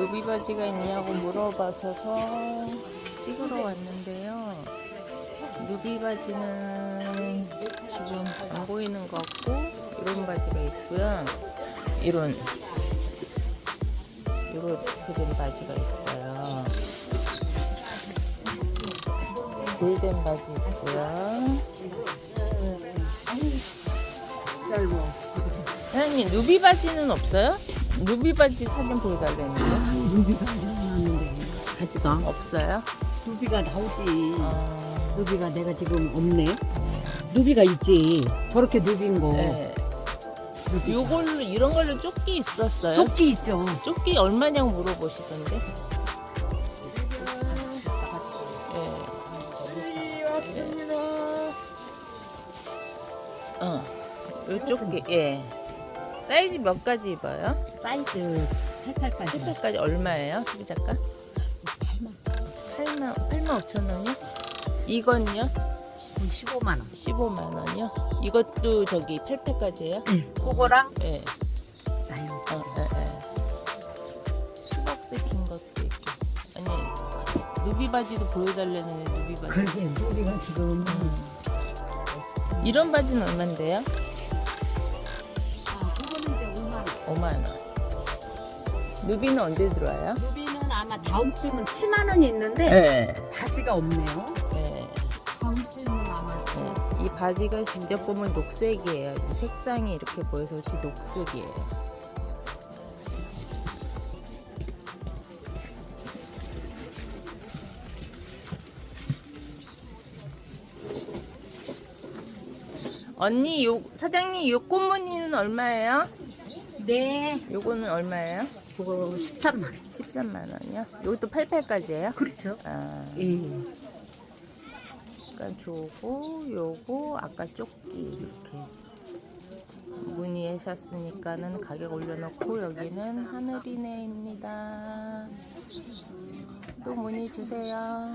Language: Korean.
누비 바지가 있냐고 물어봐서 찍으러 왔는데요. 누비 바지는 지금 안 보이는 것 같고 이런 바지가 있고요. 이런 이렇게 된 바지가 있어요. 골덴 바지 있고요. 사장님 누비 바지는 없어요? 누비 바지 사진 보여달라는데 누비가 나왔는데 가지가 없어요? 누비가 나오지 어, 누비가 내가 지금 없네 누비가 있지 저렇게 누비인 거 네. 요걸로 이런 걸로 조끼 있었어요? 조끼 있죠 조끼 얼마냐고 물어보시던데. 예. 어, 요 조끼 예. 사이즈 몇 가지 입어요? 사이즈 88까지 18까지 얼마예요? 수비 작가? 8만 8만 5천 원이요? 이건요? 15만 원 15만 원이요? 이것도 저기 8패까지예요? 네. 그거랑 예. 나요 어, 예, 예. 수박 새킨 것도 있고. 아니, 누비 바지도 보여달라는 누비 바지. 그러게 누비가 지금 음. 이런 바지는 얼만데요? 5만 원 5만 원. 누비는 언제 들어와요? 누비는 아마 다음 주면 7만 원이 있는데 네. 바지가 없네요 네. 다음 주는 아마 네. 이 바지가 직접 보면 녹색이에요. 이 색상이 이렇게 보여서 혹시 녹색이에요. 언니, 요 사장님 요 꽃무늬는 얼마예요? 네 요거는 얼마예요? 그거 13만 원 13만 원이요? 요것도 88까지예요? 그렇죠 아, 예. 약간 조고 요거 아까 조끼 이렇게 문의하셨으니까는 가격 올려놓고 여기는 하늘이네입니다. 또 문의 주세요.